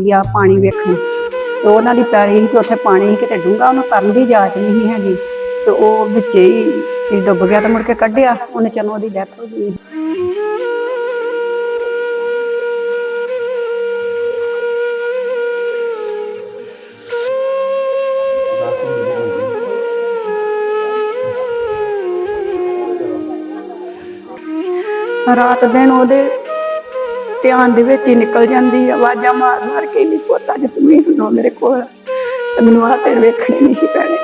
ਗਿਆ ਪਾਣੀ ਵੇਖਣ। ਤੇ ਉਹਨਾਂ ਦੀ ਪੈਲੀ ਸੀ ਤੇ ਉੱਥੇ ਪਾਣੀ ਸੀ, ਕਿਤੇ ਡੂੰਘਾ ਉਹਨੂੰ ਤਰਨ ਦੀ ਜਾਂਚ ਨਹੀਂ ਸੀ ਹੈਗੀ। ਤੇ ਉਹ ਵਿੱਚੇ ਹੀ ਡੁੱਬ ਗਿਆ ਤੇ ਮੁੜ ਕੇ ਕੱਢਿਆ, ਉਹਨੇ ਚਲੋ ਉਹਦੀ ਡੈਥ ਹੋ ਗਈ। ਰਾਤ ਦਿਨ ਉਹਦੇ ਧਿਆਨ ਦੇ ਵਿੱਚ ਹੀ ਨਿਕਲ ਜਾਂਦੀ ਆਵਾਜ਼ਾਂ ਮਾਰ ਮਾਰ ਕੇ ਨਹੀਂ ਪੋਤਾ ਜੇ ਤੂੰ ਹੀ ਹੁੰਨੋ ਮੇਰੇ ਕੋਲ। ਤੇ ਮੈਨੂੰ ਆ ਤੇ ਵੇਖਣੇ ਨਹੀਂ ਸੀ ਪੈਣੇ।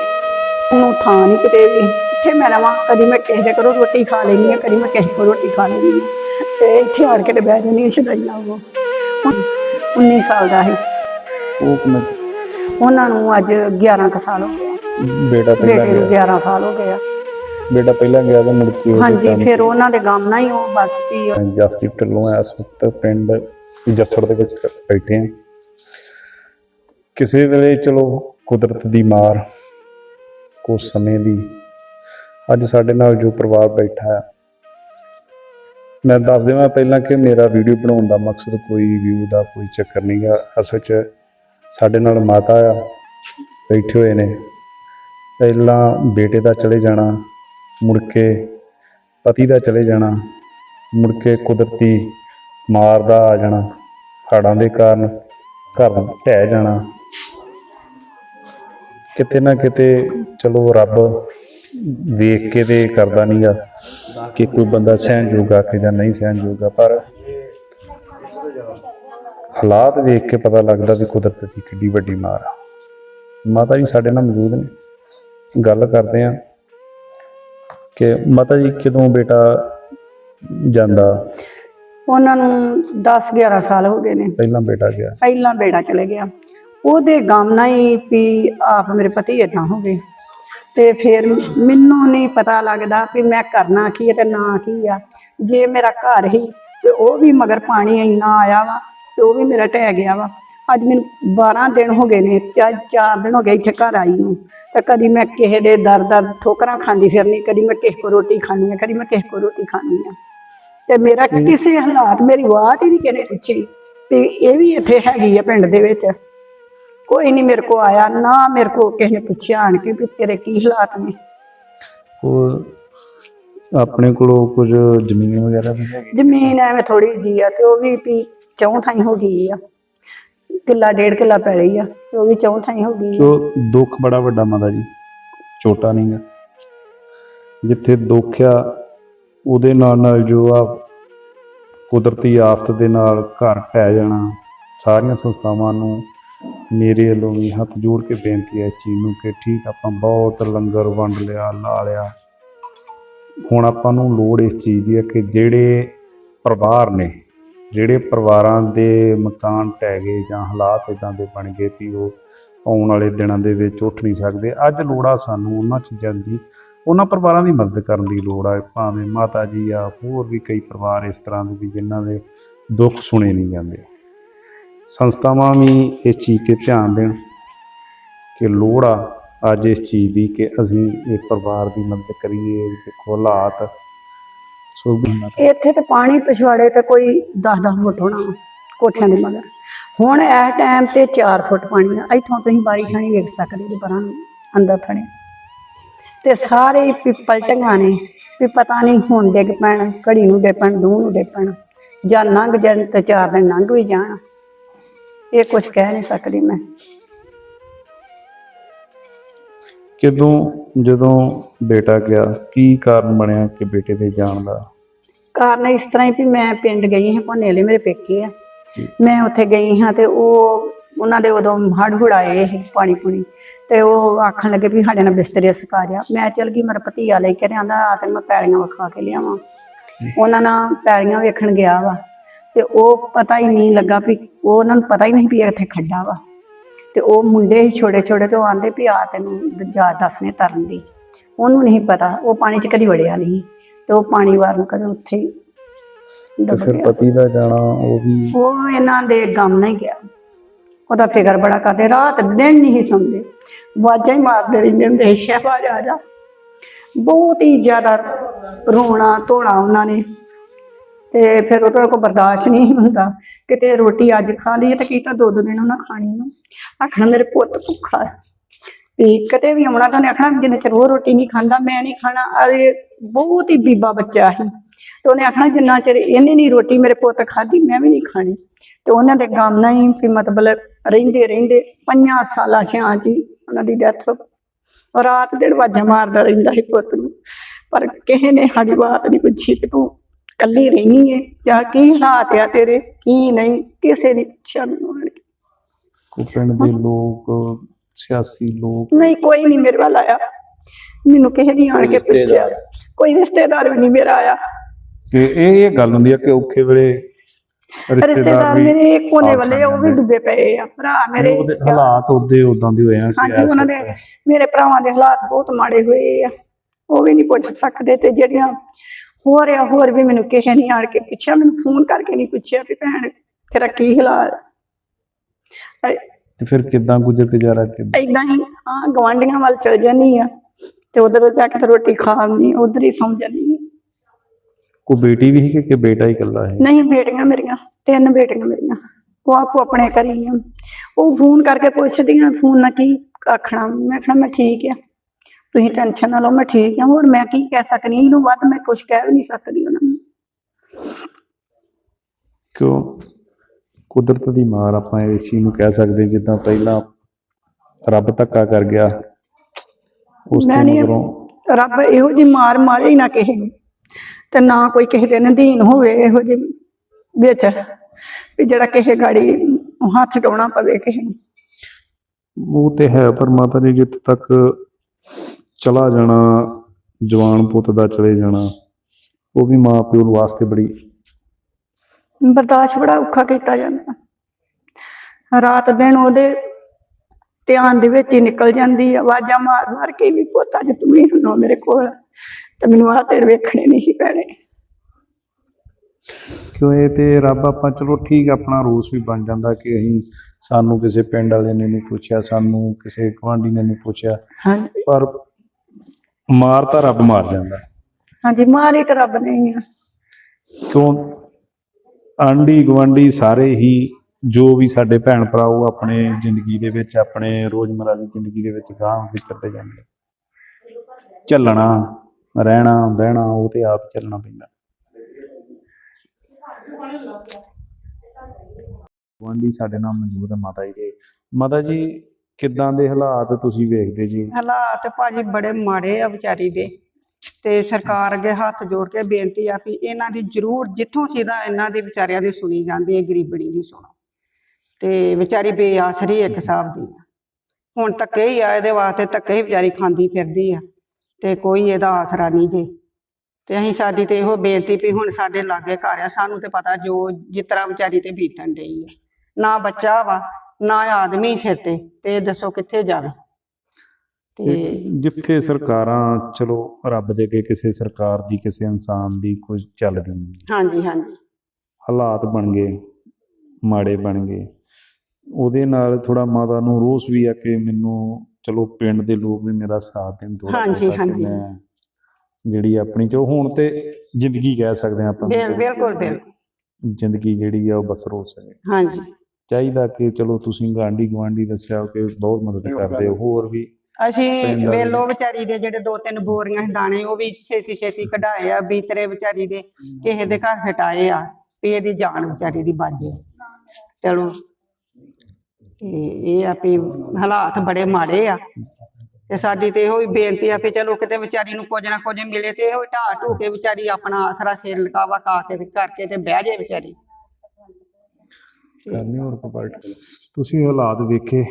ਉਹਨੂੰ ਥਾਂ ਨਹੀਂ ਕਿਤੇ ਵੀ। ਇੱਥੇ ਮੈਂ ਰਵਾਂ ਕਦੀ ਮੈਂ ਕਿਸੇ ਦੇ ਘਰੋਂ ਰੋਟੀ ਖਾ ਲੈਣੀ ਆ ਕਦੀ ਮੈਂ ਕਿਸੇ ਕੋਲ ਰੋਟੀ ਖਾ ਲੈਣੀ ਆ। ਤੇ ਇੱਥੇ ਆੜ ਕੇ ਤੇ ਬਹਿ ਜਾਂਦੀ ਛਡਾਈਆਂ ਉਹ ਹੁਣ 19 ਸਾਲ ਦਾ ਹੈ ਉਹ ਕਿੰਨਾ ਉਹਨਾਂ ਨੂੰ ਅੱਜ 11 ਕੁ ਸਾਲ ਹੋ ਗਏ। ਬੇਟਾ ਬੇਟੇ ਨੂੰ ਗਿਆ? 11 ਸਾਲ ਹੋ ਗਏ ਆ। ਬੇਟਾ ਪਹਿਲਾਂ ਗਿਆ ਤਾਂ ਮੁੜ ਕੇ ਹਾਂਜੀ ਫਿਰ ਉਹਨਾਂ ਦੇ ਗਮ ਨਾਲ ਹੀ ਉਹ ਬਸ ਵੀ ਜਸਦੀਪ ਢਿੱਲੋਂ ਇਸ ਵਕਤ ਪਿੰਡ ਜੱਸੜ ਦੇ ਵਿੱਚ ਬੈਠੇ ਆ। ਕਿਸੇ ਵੇਲੇ ਚਲੋ ਕੁਦਰਤ ਦੀ ਮਾਰ ਕੁਝ ਸਮੇਂ ਦੀ। ਅੱਜ ਸਾਡੇ ਨਾਲ ਜੋ ਪਰਿਵਾਰ ਬੈਠਾ ਹੈ ਮੈਂ ਦੱਸ ਦੇਵਾਂ ਪਹਿਲਾਂ ਕਿ ਮੇਰਾ ਵੀਡੀਓ ਬਣਾਉਣ ਦਾ ਮਕਸਦ ਕੋਈ ਵਿਊ ਦਾ ਕੋਈ ਚੱਕਰ ਨਹੀਂ ਗਾ ਅਸਲ 'ਚ ਸਾਡੇ ਨਾਲ ਮਾਤਾ ਆ ਬੈਠੇ ਹੋਏ ਨੇ। ਪਹਿਲਾਂ ਬੇਟੇ ਦਾ ਚਲੇ ਜਾਣਾ। ਮੁੜ ਕੇ ਪਤੀ ਦਾ ਚਲੇ ਜਾਣਾ, ਮੁੜ ਕੇ ਕੁਦਰਤੀ ਮਾਰ ਦਾ ਆ ਜਾਣਾ ਹੜ੍ਹਾਂ ਦੇ ਕਾਰਨ ਘਰ ਢਹਿ ਜਾਣਾ। ਕਿਤੇ ਨਾ ਕਿਤੇ ਚਲੋ ਰੱਬ ਵੇਖ ਕੇ ਤੇ ਕਰਦਾ ਨਹੀਂਗਾ ਕਿ ਕੋਈ ਬੰਦਾ ਸਹਿਣ ਜੂਗਾ ਕਿ ਜਾਂ ਨਹੀਂ ਸਹਿਣ ਜੂਗਾ ਪਰ ਹਾਲਾਤ ਵੇਖ ਕੇ ਪਤਾ ਲੱਗਦਾ ਵੀ ਕੁਦਰਤ ਦੀ ਕਿੱਡੀ ਵੱਡੀ ਮਾਰ ਆ। ਮਾਤਾ ਜੀ ਸਾਡੇ ਨਾਲ ਮੌਜੂਦ ਨੇ। ਗੱਲ ਕਰਦੇ ਆ। ਕਿ ਮਾਤਾ ਜੀ ਕਦੋਂ ਬੇਟਾ ਜਾਂਦਾ? ਉਹਨਾਂ ਨੂੰ 10 11 ਸਾਲ ਹੋ ਗਏ ਨੇ। ਪਹਿਲਾਂ ਬੇਟਾ ਗਿਆ। ਪਹਿਲਾਂ ਬੇੜਾ ਚਲੇ ਗਿਆ। ਉਹਦੇ ਗਮ ਨਾਲ ਹੀ ਵੀ ਆਪ ਮੇਰੇ ਪਤੀ ਇਦਾਂ ਹੋ ਗਏ। ਤੇ ਫਿਰ ਮੈਨੂੰ ਨਹੀਂ ਪਤਾ ਲੱਗਦਾ ਵੀ ਮੈਂ ਕਰਨਾ ਕੀ ਹੈ ਤੇ ਨਾ ਕੀ ਆ। ਜੇ ਮੇਰਾ ਘਰ ਹੀ ਤੇ ਉਹ ਵੀ ਮਗਰ ਪਾਣੀ ਇੰਨਾ ਆਇਆ ਵਾ ਤੇ ਉਹ ਵੀ ਮੇਰਾ ਢਹਿ ਗਿਆ ਵਾ। ਅੱਜ ਮੈਨੂੰ 12 ਦਿਨ ਹੋ ਗਏ ਨੇ ਤੇ ਅੱਜ 4 ਦਿਨ ਹੋ ਗਏ ਇੱਥੇ ਘਰ ਆਈ ਨੂੰ। ਤੇ ਕਦੀ ਮੈਂ ਕਿਸੇ ਦੇ ਦਰ ਦਰ ਠੋਕਰਾਂ ਖਾਂਦੀ ਫਿਰਨੀ ਕਦੀ ਮੈਂ ਕਿਸੇ ਕੋ ਰੋਟੀ ਖਾਣੀ ਆ ਕਦੀ ਮੈਂ ਕਿਸੇ ਕੋ ਰੋਟੀ ਖਾਣੀ ਆ ਤੇ ਮੇਰਾ ਕਿਸੇ ਹਾਲਾਤ ਮੇਰੀ ਆਵਾਜ਼ ਹੀ ਨਹੀਂ ਕਿਨੇ ਪੁੱਛੀ ਵੀ ਇਹ ਵੀ ਇੱਥੇ ਹੈਗੀ ਆ ਪਿੰਡ ਦੇ ਵਿੱਚ। ਕੋਈ ਨਹੀਂ ਮੇਰੇ ਕੋ ਆਇਆ ਨਾ ਮੇਰੇ ਕੋ ਕਿਸੇ ਨੇ ਪੁੱਛਿਆ ਆਣ ਕੇ ਵੀ ਤੇਰੇ ਕੀ ਹਾਲਾਤ ਨੇ। ਉਹ ਆਪਣੇ ਕੋਲੋਂ ਕੁਝ ਜ਼ਮੀਨ ਵਗੈਰਾ ਵੀ ਹੈਗੀ? ਜ਼ਮੀਨ ਐਵੇਂ ਥੋੜੀ ਜੀ ਆ ਤੇ ਉਹ ਵੀ ਵੀ ਚੌਂ ਥਾਈ ਹੋ ਗਈ ਆ। ਕਿੱਲਾ, ਡੇਢ ਕਿੱਲਾ ਪੈ ਰਹੀ ਆ, ਤੇ ਉਹ ਵੀ ਚੌਂ ਥਾਈ ਹੋ ਗਈ ਆ। ਸੋ ਦੁੱਖ ਬੜਾ ਵੱਡਾ ਮਾਤਾ ਜੀ, ਛੋਟਾ ਨਹੀਂ ਗਾ ਜਿੱਥੇ ਦੁੱਖ ਆ, ਉਹਦੇ ਨਾਲ ਨਾਲ ਜੋ ਆ ਕੁਦਰਤੀ ਆਫਤ ਦੇ ਨਾਲ ਘਰ ਪੈ ਜਾਣਾ, ਸਾਰੀਆਂ ਸੰਸਥਾਵਾਂ ਨੂੰ ਮੇਰੇ ਵੱਲੋਂ ਵੀ ਹੱਥ ਜੋੜ ਕੇ ਬੇਨਤੀ ਹੈ ਇਸ ਚੀਜ਼ ਨੂੰ ਕਿ ਠੀਕ ਆਪਾਂ ਬਹੁਤ ਲੰਗਰ ਵੰਡ ਲਿਆ, ਲਾ ਲਿਆ ਹੁਣ ਆਪਾਂ ਨੂੰ ਲੋੜ ਇਸ ਚੀਜ਼ ਦੀ ਹੈ ਕਿ ਜਿਹੜੇ ਪਰਿਵਾਰ ਨੇ ਜਿਹੜੇ ਪਰਿਵਾਰਾਂ ਦੇ ਮਕਾਨ ਢਹਿ ਗਏ ਜਾਂ ਹਾਲਾਤ ਇਦਾਂ ਦੇ ਬਣ ਗਏ ਕਿ ਉਹ ਆਉਣ ਵਾਲੇ ਦਿਨਾਂ ਦੇ ਵਿੱਚ ਉੱਠ ਨਹੀਂ ਸਕਦੇ, ਅੱਜ ਲੋੜ ਆ ਸਾਨੂੰ ਉਹਨਾਂ ਚੀਜ਼ਾਂ ਦੀ, ਉਹਨਾਂ ਪਰਿਵਾਰਾਂ ਦੀ ਮਦਦ ਕਰਨ ਦੀ ਲੋੜ ਆ, ਭਾਵੇਂ ਮਾਤਾ ਜੀ ਆ, ਹੋਰ ਵੀ ਕਈ ਪਰਿਵਾਰ ਇਸ ਤਰ੍ਹਾਂ ਦੇ ਵੀ ਜਿਨ੍ਹਾਂ ਦੇ ਦੁੱਖ ਸੁਣੇ ਨਹੀਂ ਜਾਂਦੇ। ਸੰਸਥਾਵਾਂ ਵੀ ਇਸ ਚੀਜ਼ ਤੇ ਧਿਆਨ ਦੇਣ ਕਿ ਲੋੜ ਆ ਅੱਜ ਇਸ ਚੀਜ਼ ਦੀ ਕਿ ਅਸੀਂ ਇਹ ਪਰਿਵਾਰ ਦੀ ਮਦਦ ਕਰੀਏ, ਦੇਖੋ ਹਾਲਾਤ ਇੱਥੇ ਤੇ ਪਾਣੀ ਪਿਛਵਾੜੇ ਤੇ ਕੋਈ 10-10 ਫੁੱਟ ਹੋਣਾ ਕੋਠਿਆਂ ਦੇ ਮਗਰ। ਹੁਣ ਇਸ ਟਾਈਮ ਤੇ 4 ਫੁੱਟ ਪਾਣੀ ਆ। ਇੱਥੋਂ ਤੁਸੀਂ ਬਾਰੀ ਥਾਣੀ ਵੇਖ ਸਕਦੇ ਜੇ ਪਰਾਂ ਅੰਦਰ ਥਣੇ ਤੇ ਸਾਰੇ ਹੀ ਪਿੱਪਲ ਢੰਗਾਂ ਨੇ ਵੀ ਪਤਾ ਨਹੀਂ ਹੁਣ ਡਿੱਗ ਪੈਣ, ਘੜੀ ਨੂੰ ਡਿੱਗ ਪੈਣ, ਦੂਹ ਨੂੰ ਡਿੱਗ ਪੈਣ। ਜਾਂ ਲੰਘ ਜਾਣ ਤੇ ਚਾਰ ਦਿਨ ਲੰਘ ਵੀ ਜਾਣ। ਇਹ ਕੁਝ ਕਹਿ ਨਹੀਂ ਸਕਦੀ ਮੈਂ। ਕਦੋਂ ਜਦੋਂ ਬੇਟਾ ਗਿਆ ਕੀ ਕਾਰਨ ਬਣਿਆ ਕਿ ਬੇਟੇ ਦੇ ਜਾਣ ਦਾ? ਕਾਰਨ ਇਸ ਤਰ੍ਹਾਂ ਹੀ ਵੀ ਮੈਂ ਪਿੰਡ ਗਈ ਹਾਂ ਭਾਨੇਲੇ ਮੇਰੇ ਪੇਕੇ ਆ। ਮੈਂ ਉੱਥੇ ਗਈ ਹਾਂ ਤੇ ਉਹ ਉਹਨਾਂ ਦੇ ਉਦੋਂ ਹੁੜ ਆਏ ਸੀ ਪਾਣੀ ਪੁਣੀ ਤੇ ਉਹ ਆਖਣ ਲੱਗੇ ਵੀ ਸਾਡੇ ਨਾਲ ਬਿਸਤਰੇ ਸੁਕਾ ਜਾ ਮੈਂ ਚਲ ਗਈ ਮੇਰਾ ਭਤੀਆ ਲੈ ਕੇ ਆਂਦਾ ਆ ਤੇ ਮੈਂ ਪੈਲੀਆਂ ਵਿਖਾ ਕੇ ਲਿਆਵਾਂ। ਉਹਨਾਂ ਨਾਲ ਪੈਲੀਆਂ ਵੇਖਣ ਗਿਆ ਵਾ ਤੇ ਉਹ ਪਤਾ ਹੀ ਨਹੀਂ ਲੱਗਾ ਵੀ ਉਹ ਉਹਨਾਂ ਨੂੰ ਪਤਾ ਹੀ ਨਹੀਂ ਵੀ ਇੱਥੇ ਖੱਡਾ ਵਾ। ਤੇ ਉਹ ਮੁੰਡੇ ਹੀ ਛੋਟੇ ਛੋਟੇ ਤੋਂ ਆਂਦੇ ਵੀ ਆ ਤੈਨੂੰ ਜਾ ਦੱਸਨੇ ਤਰਨ ਦੀ। ਉਹਨੂੰ ਨਹੀਂ ਪਤਾ ਉਹ ਪਾਣੀ 'ਚ ਕਦੀ ਵੜਿਆ ਨਹੀਂ। ਤੇ ਉਹ ਪਾਣੀ ਵਾਰ ਨੂੰ ਕਦੇ ਉੱਥੇ ਹੀ ਤੇ ਡੁੱਬ ਫਿਰ ਪਤੀ ਦਾ ਜਾਣਾ ਉਹ ਵੀ ਉਹ ਇਹਨਾਂ ਦੇ ਗਮ ਨਹੀਂ ਗਿਆ। ਉਹਦਾ ਫਿਕਰ ਬੜਾ ਕਰਦੇ ਰਾਤ ਦਿਨ ਨਹੀਂ ਸੀ ਸੌਂਦੇ। ਵਾਜਾਂ ਹੀ ਮਾਰਦੇ ਰਹਿੰਦੇ ਹੁੰਦੇ ਸ਼ਹਿਬਾਜ਼ ਆ ਜਾ। ਬਹੁਤ ਹੀ ਜ਼ਿਆਦਾ ਰੋਣਾ ਧੋਣਾ ਉਹਨਾਂ ਨੇ। ਤੇ ਫਿਰ ਉਹਦੇ ਕੋਲ ਬਰਦਾਸ਼ਤ ਨਹੀਂ ਹੁੰਦਾ। ਕਿਤੇ ਰੋਟੀ ਅੱਜ ਖਾ ਲਈ ਤੇ ਕੀ ਤਾਂ ਦੋ ਦੋ ਦਿਨ ਉਹਨਾਂ ਖਾਣੀ ਨੂੰ ਆਖਣਾ ਮੇਰੇ ਪੁੱਤ ਭੁੱਖਾ ਹੈ ਕਦੇ ਵੀ ਆਉਣਾ ਤਾਂ ਆਖਣਾ ਜਿੰਨੇ ਚਿਰ ਉਹ ਰੋਟੀ ਨਹੀਂ ਖਾਂਦਾ, ਮੈਂ ਨਹੀਂ ਖਾਣਾ। ਅਰੇ ਬਹੁਤ ਹੀ ਬੀਬਾ ਬੱਚਾ ਸੀ। ਤੇ ਉਹਨੇ ਆਖਣਾ ਜਿੰਨਾ ਚਿਰ ਇਹਨੇ ਨਹੀਂ ਰੋਟੀ ਮੇਰੇ ਪੁੱਤ ਖਾਧੀ, ਮੈਂ ਵੀ ਨਹੀਂ ਖਾਣੀ। ਤੇ ਉਹਨਾਂ ਦੇ ਗਮ ਨਾਲ ਹੀ ਵੀ ਮਤਲਬ ਰਹਿੰਦੇ ਰਹਿੰਦੇ ਪੰਜਾਂ ਸਾਲਾਂ ਛਿਆਂ ਚ ਹੀ ਉਹਨਾਂ ਦੀ ਡੈਥ ਔਰ ਰਾਤ ਦਿਨ ਵਾਜਾ ਮਾਰਦਾ ਰਹਿੰਦਾ ਸੀ ਪੁੱਤ ਨੂੰ। ਪਰ ਕਿਸੇ ਨੇ ਸਾਡੀ ਬਾਤ ਨਹੀਂ ਪੁੱਛੀ ਕਿ ਤੂੰ ਕੱਲੀ ਰਹਿਣੀ ਹੈ ਜਾਂ ਕੀ ਹਾਲਾਤ ਆ ਤੇਰੇ? ਕੀ ਨਹੀਂ? ਕਿਸੇ ਨੇ ਪੁੱਛਿਆ ਮੈਨੂੰ ਆਣ ਕੇ। ਕੋ ਪਿੰਡ ਦੇ ਲੋਕ ਸਿਆਸੀ ਲੋਕ? ਨਹੀਂ ਕੋਈ ਨਹੀਂ ਮੇਰੇ ਵੱਲ ਆਇਆ। ਮੈਨੂੰ ਕਿਸੇ ਨੇ ਆਣ ਕੇ ਪੁੱਛਿਆ। ਕੋਈ ਰਿਸ਼ਤੇਦਾਰ ਵੀ ਨਹੀਂ ਮੇਰਾ ਆਇਆ। ਕਿ ਇਹ ਇਹ ਗੱਲ ਹੁੰਦੀ ਆ ਕਿ ਔਖੇ ਵੇਲੇ ਰਿਸ਼ਤੇਦਾਰ ਮੇਰੇ ਕੋਨੇ ਵਾਲੇ ਉਹ ਵੀ ਡੁੱਬੇ ਪਏ ਆ। ਭਰਾ ਮੇਰੇ ਹਾਲਾਤ ਉਹਦੇ ਉਦਾਂ ਦੇ ਹੋਏ ਆ ਕਿ ਹਾਂਜੀ ਉਹਨਾਂ ਦੇ ਮੇਰੇ ਭਰਾਵਾਂ ਦੇ ਹਾਲਾਤ ਬਹੁਤ ਮਾੜੇ ਹੋਏ ਆ। ਉਹ ਵੀ ਨਹੀਂ ਪੁੱਛ ਸਕਦੇ ਤੇ ਜਿਹੜੀਆਂ ਹੋ ਰਿਹਾ ਹੋਰ ਵੀ ਮੈਨੂੰ ਕਿਸੇ ਨੇ ਆਣ ਕੇ ਪੁੱਛਿਆ ਮੈਨੂੰ ਫੋਨ ਕਰਕੇ ਨਹੀਂ ਪੁੱਛਿਆ ਵੀ ਭੈਣ ਤੇਰਾ ਕੀ ਹਾਲਾਤ? ਤੇ ਫਿਰ ਕਿਦਾਂ ਗੁਜ਼ਰ ਗੁਜ਼ਾਰਾ ਕਿੱਦਾਂ? ਐਦਾਂ ਹੀ ਹਾਂ ਗਵਾਂਢੀਆਂ ਵੱਲ ਚਲ ਜਾਨੀ ਆ ਤੇ ਉਧਰ ਜਾ ਕੇ ਰੋਟੀ ਖਾ ਆਉਂਦੀ ਉਧਰ ਹੀ ਸੌਂ ਜਾਨੀ ਆਂ। ਕੋ ਬੇਟੀ ਵੀ ਕਿ ਬੇਟਾ ਹੀ ਇਕੱਲਾ ਹੈ ਨਹੀਂ ਬੇਟੀਆਂ ਮੇਰੀਆਂ ਤਿੰਨ ਬੇਟੀਆਂ ਮੇਰੀਆਂ ਉਹ ਆਪੋ ਆਪਣੇ ਕਰੀ ਆ। ਉਹ ਫੋਨ ਕਰਕੇ ਪੁੱਛਦੀਆਂ ਫੋਨ ਨਾ ਕੀ ਆਖਣਾ ਮੈਂ ਆਖਣਾ ਮੈਂ ਠੀਕ ਆ। ਤੁਸੀਂ ਟੈਨਸ਼ਨ ਨਾ ਲਓ ਮੈਂ ਠੀਕ ਆ ਹੋਰ ਮੈਂ ਕੀ ਕਹਿ ਸਕਦੀ ਹਾਂ? ਇਹਨੂੰ ਵੱਧ ਮੈਂ ਕੁਝ ਕਹਿ ਵੀ ਨਹੀਂ ਸਕਦੀ ਉਹਨਾਂ ਨੂੰ। ਕਿਉਂ? ਕੁਦਰਤ ਦੀ ਮਾਰ ਆਪਾਂ ਇਸ ਚੀਜ਼ ਨੂੰ ਕਹਿ ਸਕਦੇ ਜਿੱਦਾਂ ਪਹਿਲਾਂ ਰੱਬ ਧੱਕਾ ਕਰ ਗਿਆ। ਉਸ ਤੋਂ ਮਗਰੋਂ ਰੱਬ ਇਹੋ ਜੀ ਮਾਰ ਮਾਰੇ ਹੀ ਨਾ ਕਿਸੇ ਨੂੰ। ਤੇ ਨਾ ਕੋਈ ਕਿਸੇ ਦੇ ਨਦੀਨ ਹੋਵੇ ਇਹੋ ਜਿਹੇ ਵਿੱਚ ਵੀ ਜਿਹੜਾ ਕਿਸੇ ਗਾੜੀ ਹੱਥ ਡਾਉਣਾ ਪਵੇ ਕਿਸੇ ਨੂੰ। ਉਹ ਤੇ ਹੈ ਪਰ ਮਾਤਾ ਜੀ ਜਿੱਥੇ ਤੱਕ ਚਲਾ ਜਾਣਾ ਜਵਾਨ ਪੁੱਤ ਦਾ ਚਲੇ ਜਾਣਾ ਉਹ ਵੀ ਮਾਂ ਪਿਓ ਵਾਸਤੇ ਬੜੀ ਬਰਦਾਸ਼ਤ ਬੜਾ ਔਖਾ ਕੀਤਾ ਜਾਂਦਾ। ਰਾਤ ਦਿਨ ਉਹਦੇ ਧਿਆਨ ਦੇ ਵਿੱਚ ਹੀ ਨਿਕਲ ਜਾਂਦੀ ਆ ਆਵਾਜ਼ਾਂ ਮਾਰ ਮਾਰ ਕੇ ਵੀ ਪੁੱਤ ਅੱਜ ਤੂੰ ਹੀ ਹੁੰਨੋ ਮੇਰੇ ਕੋਲ ਤੇ ਮੈਨੂੰ ਆਹ ਤੇਰੇ ਵੇਖਣੇ ਨਹੀਂ ਸੀ ਪੈਣੇ। ਕਿਉਂ ਇਹ ਤੇ ਰੱਬ ਆਪਾਂ ਚਲੋ ਠੀਕ ਆ, ਆਪਣਾ ਰੋਸ ਵੀ ਬਣ ਜਾਂਦਾ ਕਿ ਅਸੀਂ ਸਾਨੂੰ ਕਿਸੇ ਪਿੰਡ ਵਾਲੇ ਨੇ ਨਹੀਂ ਪੁੱਛਿਆ ਸਾਨੂੰ ਕਿਸੇ ਗੁਆਂਢੀ ਨੇ ਨਹੀਂ ਪੁੱਛਿਆ। ਪਰ ਮਾਰ ਤਾਂ ਰੱਬ ਮਾਰ ਜਾਂਦਾ। ਹਾਂਜੀ ਮਾਰੀ ਤਾਂ ਰੱਬ ਨੇ ਹੀ ਆ। ਕਿਉਂ? ਆਂਢੀ ਗੁਆਂਢੀ ਸਾਰੇ ਹੀ ਜੋ ਵੀ ਸਾਡੇ ਭੈਣ ਭਰਾ ਉਹ ਆਪਣੇ ਜ਼ਿੰਦਗੀ ਦੇ ਵਿੱਚ ਆਪਣੇ ਰੋਜ਼ਮਰਾ ਦੀ ਜ਼ਿੰਦਗੀ ਦੇ ਵਿੱਚ ਗਾਂਹ ਵਿਚਰਦੇ ਜਾਂਦੇ। ਚੱਲਣਾ ਰਹਿਣਾ ਬਹਿਣਾ ਉਹ ਤੇ ਆਪ ਚੱਲਣਾ ਪੈਂਦਾ। ਗੁਆਂਢੀ ਸਾਡੇ ਨਾਲ ਮੌਜੂਦ ਹੈ ਮਾਤਾ ਜੀ ਦੇ। ਮਾਤਾ ਜੀ ਕਿੱਦਾਂ ਦੇ ਹਾਲਾਤ ਤੁਸੀਂ ਵੇਖਦੇ ਜੀ? ਹਾਲਾਤ ਭਾਜੀ ਬੜੇ ਮਾੜੇ ਆ ਵਿਚਾਰੀ ਦੇ। ਤੇ ਸਰਕਾਰ ਅੱਗੇ ਹੱਥ ਜੋੜ ਕੇ ਬੇਨਤੀ ਆ ਵੀ ਇਹਨਾਂ ਦੀ ਜ਼ਰੂਰ ਜਿੱਥੋਂ ਸਿੱਧਾ ਇਹਨਾਂ ਦੇ ਵਿਚਾਰਿਆਂ ਦੀ ਸੁਣੀ ਜਾਂਦੀ ਹੈ, ਗਰੀਬਣੀ ਦੀ ਸੁਣੋ। ਤੇ ਵਿਚਾਰੀ ਬੇਆਸਰੀ ਇੱਕ ਹਿਸਾਬ ਦੀ। ਆ ਹੁਣ ਧੱਕੇ ਹੀ ਆ, ਇਹਦੇ ਵਾਸਤੇ ਧੱਕੇ ਹੀ ਵਿਚਾਰੀ ਖਾਂਦੀ ਫਿਰਦੀ ਆ। ਤੇ ਕੋਈ ਇਹਦਾ ਆਸਰਾ ਨਹੀਂ ਜੇ। ਤੇ ਅਸੀਂ ਸਾਡੀ ਤੇ ਇਹੋ ਬੇਨਤੀ ਵੀ ਹੁਣ ਸਾਡੇ ਲਾਗੇ ਘਰ ਆ, ਸਾਨੂੰ ਤੇ ਪਤਾ ਜੋ ਜਿਸ ਤਰ੍ਹਾਂ ਵਿਚਾਰੀ ਤੇ ਬੀਤਣ ਡਈ ਆ। ਨਾ ਬੱਚਾ ਵਾ ਨਾ ਆਦਮੀ ਸਿਰ ਤੇ ਤੇ ਦੱਸੋ ਕਿੱਥੇ ਜਾਵੇ ਤੇ ਜਿੱਥੇ ਸਰਕਾਰਾਂ ਚਲੋ ਰੱਬ ਦੇ ਅੱਗੇ ਕਿਸੇ ਸਰਕਾਰ ਦੀ ਕਿਸੇ ਇਨਸਾਨ ਦੀ ਕੋਈ ਚੱਲਦੀ ਨਹੀਂ। ਹਾਂਜੀ ਹਾਂਜੀ। ਹਾਲਾਤ ਬਣ ਗਏ ਮਾੜੇ ਬਣ ਗਏ। ਉਹਦੇ ਨਾਲ ਥੋੜਾ ਮਾਤਾ ਨੂੰ ਰੋਸ ਵੀ ਆ ਕਿ ਮੈਨੂੰ ਚਲੋ ਪਿੰਡ ਦੇ ਲੋਕ ਵੀ ਮੇਰਾ ਸਾਥ ਦੇਣ ਥੋੜਾ ਹਾਂਜੀ, ਹਾਂਜੀ। ਜਿਹੜੀ ਆਪਣੀ ਚਲੋ ਹੁਣ ਤੇ ਜ਼ਿੰਦਗੀ ਕਹਿ ਸਕਦੇ ਆ ਆਪਾਂ ਬਿਲਕੁਲ ਬਿਲਕੁਲ। ਜ਼ਿੰਦਗੀ ਜਿਹੜੀ ਆ ਉਹ ਬਸਰ ਹੋ। ਸਕੇ ਹਾਂਜੀ। ਚਾਹੀਦਾ ਕਿ ਚਲੋ ਤੁਸੀਂ ਗਾਂਢੀ ਗੁਆਂਢੀ ਦੱਸਿਆ ਕਿ ਬਹੁਤ ਮਦਦ ਕਰਦੇ ਹੋ ਹੋਰ ਵੀ। ਅਸੀਂ ਵਾਲੇ। ਵਿਚਾਰੀ ਦੇ ਜਿਹੜੇ ਦੋ ਤਿੰਨ ਬੋਰੀਆਂ ਦਾਣੇ ਉਹ ਵੀ ਛੇਤੀ ਛੇਤੀ ਕਢਾਏ ਆ ਬੀਤਰੇ ਵਿਚਾਰੀ ਦੇ ਕਿਸੇ ਦੇ ਘਰ ਸਟਾਏ ਆ ਵੀ ਇਹਦੀ ਜਾਨ ਵਿਚਾਰੀ ਦੀ ਬਾਜੇ ਚਲੋ ਤੇ ਇਹ ਆ ਵੀ ਹਾਲਾਤ ਬੜੇ ਮਾੜੇ ਆ। ਤੇ ਸਾਡੀ ਤੇ ਇਹੋ ਹੀ ਬੇਨਤੀ ਆ ਵੀ ਚਲੋ ਕਿਤੇ ਵਿਚਾਰੀ ਨੂੰ ਕੁਝ ਨਾ ਕੁਝ ਮਿਲੇ ਤੇ ਇਹੋ ਢਾਹ ਢੂ ਕੇ ਵਿਚਾਰੀ ਆਪਣਾ ਆਸਰਾ ਸਿਰ ਲਗਾਵਾ ਕਾ ਕੇ ਕਰਕੇ ਤੇ ਬਹਿ ਜੇ ਵਿਚਾਰੀ। ਕਰਨੀ ਹੋਰ ਕਪਾਲਟ ਤੁਸੀਂ ਹਾਲਾਤ ਵੇਖੇ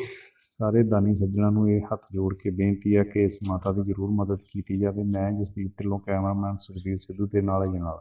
ਸਾਰੇ ਦਾਨੀ ਸੱਜਣਾ ਨੂੰ ਇਹ ਹੱਥ ਜੋੜ ਕੇ ਬੇਨਤੀ ਹੈ ਕਿ ਇਸ ਮਾਤਾ ਦੀ ਜ਼ਰੂਰ ਮਦਦ ਕੀਤੀ ਜਾਵੇ। ਮੈਂ ਜਸਦੀਪ ਢਿੱਲੋਂ ਕੈਮਰਾਮੈਨ ਸੁਖਬੀਰ ਸਿੱਧੂ ਦੇ ਨਾਲ ਹੀ ਨਾਲ